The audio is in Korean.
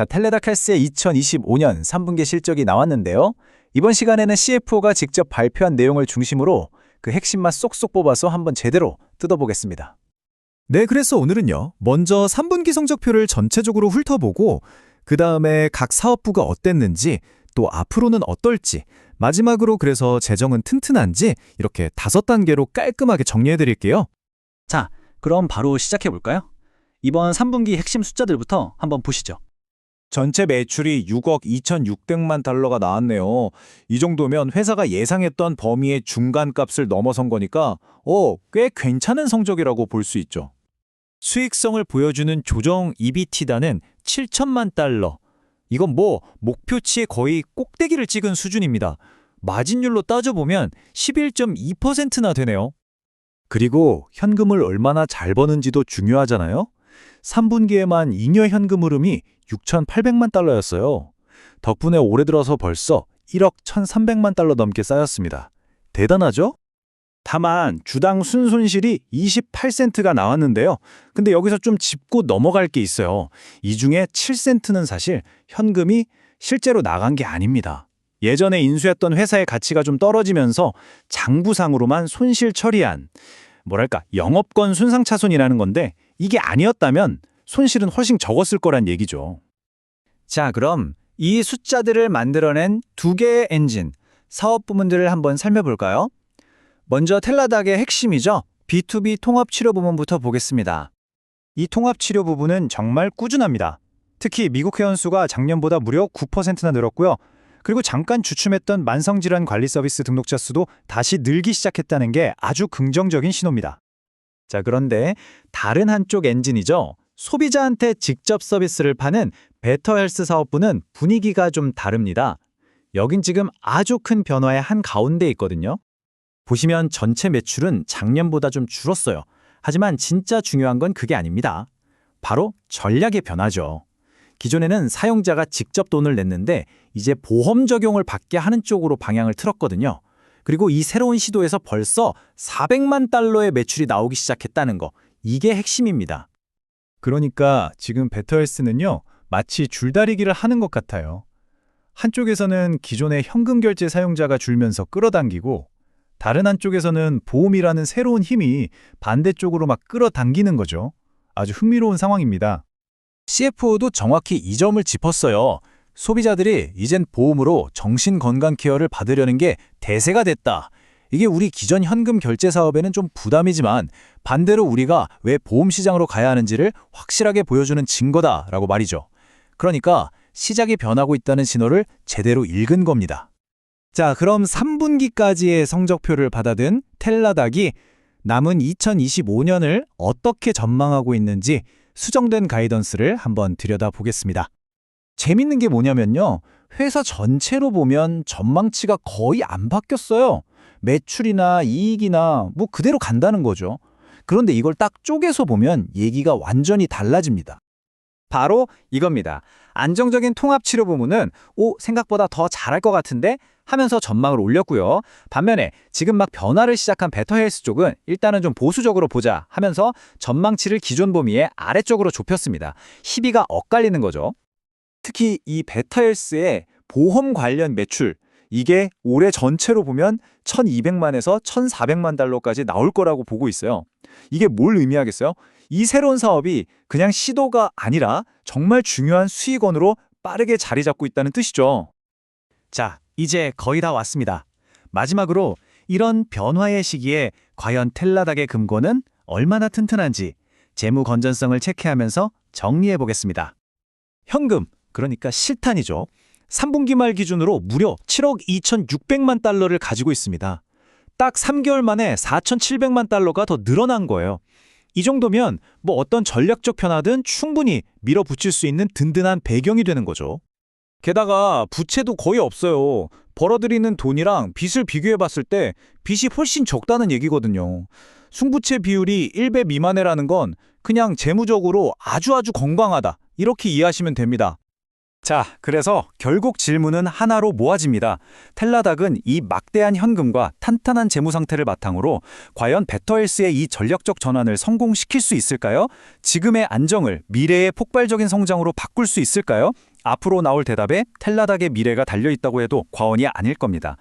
자, 텔레다칼스의 2025년 3분기 실적이 나왔는데요. 이번 시간에는 CFO가 직접 발표한 내용을 중심으로 그 핵심만 쏙쏙 뽑아서 한번 제대로 뜯어보겠습니다. 네, 그래서 오늘은요. 먼저 3분기 성적표를 전체적으로 훑어보고 그 다음에 각 사업부가 어땠는지 또 앞으로는 어떨지 마지막으로 그래서 재정은 튼튼한지 이렇게 다섯 단계로 깔끔하게 정리해 드릴게요. 자, 그럼 바로 시작해 볼까요? 이번 3분기 핵심 숫자들부터 한번 보시죠. 전체 매출이 6억 2,600만 달러가 나왔네요. 이 정도면 회사가 예상했던 범위의 중간값을 넘어선 거니까 어, 꽤 괜찮은 성적이라고 볼 수 있죠. 수익성을 보여주는 조정 EBITDA는 7천만 달러. 이건 뭐 목표치의 거의 꼭대기를 찍은 수준입니다. 마진율로 따져보면 11.2%나 되네요. 그리고 현금을 얼마나 잘 버는지도 중요하잖아요. 3분기에만 잉여 현금 흐름이 6,800만 달러였어요. 덕분에 올해 들어서 벌써 1억 1,300만 달러 넘게 쌓였습니다. 대단하죠? 다만 주당 순손실이 28센트가 나왔는데요. 근데 여기서 좀 짚고 넘어갈 게 있어요. 이 중에 7센트는 사실 현금이 실제로 나간 게 아닙니다. 예전에 인수했던 회사의 가치가 좀 떨어지면서 장부상으로만 손실 처리한 뭐랄까 영업권 순상차손이라는 건데 이게 아니었다면 손실은 훨씬 적었을 거란 얘기죠. 자, 그럼 이 숫자들을 만들어낸 두 개의 엔진, 사업 부문들을 한번 살펴볼까요? 먼저 텔라닥의 핵심이죠. B2B 통합치료 부문부터 보겠습니다. 이 통합치료 부분은 정말 꾸준합니다. 특히 미국 회원수가 작년보다 무려 9%나 늘었고요. 그리고 잠깐 주춤했던 만성질환 관리 서비스 등록자 수도 다시 늘기 시작했다는 게 아주 긍정적인 신호입니다. 자, 그런데 다른 한쪽 엔진이죠. 소비자한테 직접 서비스를 파는 베터헬스 사업부는 분위기가 좀 다릅니다. 여긴 지금 아주 큰 변화의 한 가운데 있거든요. 보시면 전체 매출은 작년보다 좀 줄었어요. 하지만 진짜 중요한 건 그게 아닙니다. 바로 전략의 변화죠. 기존에는 사용자가 직접 돈을 냈는데 이제 보험 적용을 받게 하는 쪽으로 방향을 틀었거든요. 그리고 이 새로운 시도에서 벌써 400만 달러의 매출이 나오기 시작했다는 거. 이게 핵심입니다. 그러니까 지금 베터헬스는요, 마치 줄다리기를 하는 것 같아요. 한쪽에서는 기존의 현금 결제 사용자가 줄면서 끌어당기고, 다른 한쪽에서는 보험이라는 새로운 힘이 반대쪽으로 막 끌어당기는 거죠. 아주 흥미로운 상황입니다. CFO도 정확히 이 점을 짚었어요. 소비자들이 이젠 보험으로 정신건강 케어를 받으려는 게 대세가 됐다. 이게 우리 기존 현금 결제 사업에는 좀 부담이지만 반대로 우리가 왜 보험 시장으로 가야 하는지를 확실하게 보여주는 증거다라고 말이죠. 그러니까 시작이 변하고 있다는 신호를 제대로 읽은 겁니다. 자, 그럼 3분기까지의 성적표를 받아든 텔라닥이 남은 2025년을 어떻게 전망하고 있는지 수정된 가이던스를 한번 들여다보겠습니다. 재밌는 게 뭐냐면요. 회사 전체로 보면 전망치가 거의 안 바뀌었어요. 매출이나 이익이나 뭐 그대로 간다는 거죠. 그런데 이걸 딱 쪼개서 보면 얘기가 완전히 달라집니다. 바로 이겁니다. 안정적인 통합치료 부문은 오 생각보다 더 잘할 것 같은데 하면서 전망을 올렸고요. 반면에 지금 막 변화를 시작한 베터헬스 쪽은 일단은 좀 보수적으로 보자 하면서 전망치를 기존 범위의 아래쪽으로 좁혔습니다. 희비가 엇갈리는 거죠. 특히 이 베터헬스의 보험 관련 매출 이게 올해 전체로 보면 1200만에서 1400만 달러까지 나올 거라고 보고 있어요. 이게 뭘 의미하겠어요? 이 새로운 사업이 그냥 시도가 아니라 정말 중요한 수익원으로 빠르게 자리 잡고 있다는 뜻이죠. 자, 이제 거의 다 왔습니다. 마지막으로 이런 변화의 시기에 과연 텔라닥의 금고는 얼마나 튼튼한지 재무 건전성을 체크하면서 정리해 보겠습니다. 현금, 그러니까 실탄이죠. 3분기 말 기준으로 무려 7억 2,600만 달러를 가지고 있습니다. 딱 3개월 만에 4,700만 달러가 더 늘어난 거예요. 이 정도면 뭐 어떤 전략적 변화든 충분히 밀어붙일 수 있는 든든한 배경이 되는 거죠. 게다가 부채도 거의 없어요. 벌어들이는 돈이랑 빚을 비교해 봤을 때 빚이 훨씬 적다는 얘기거든요. 승부채 비율이 1배 미만이라는 건 그냥 재무적으로 아주 아주 건강하다. 이렇게 이해하시면 됩니다. 자, 그래서 결국 질문은 하나로 모아집니다. 텔라닥은 이 막대한 현금과 탄탄한 재무 상태를 바탕으로 과연 베터헬스의 이 전략적 전환을 성공시킬 수 있을까요? 지금의 안정을 미래의 폭발적인 성장으로 바꿀 수 있을까요? 앞으로 나올 대답에 텔라닥의 미래가 달려 있다고 해도 과언이 아닐 겁니다.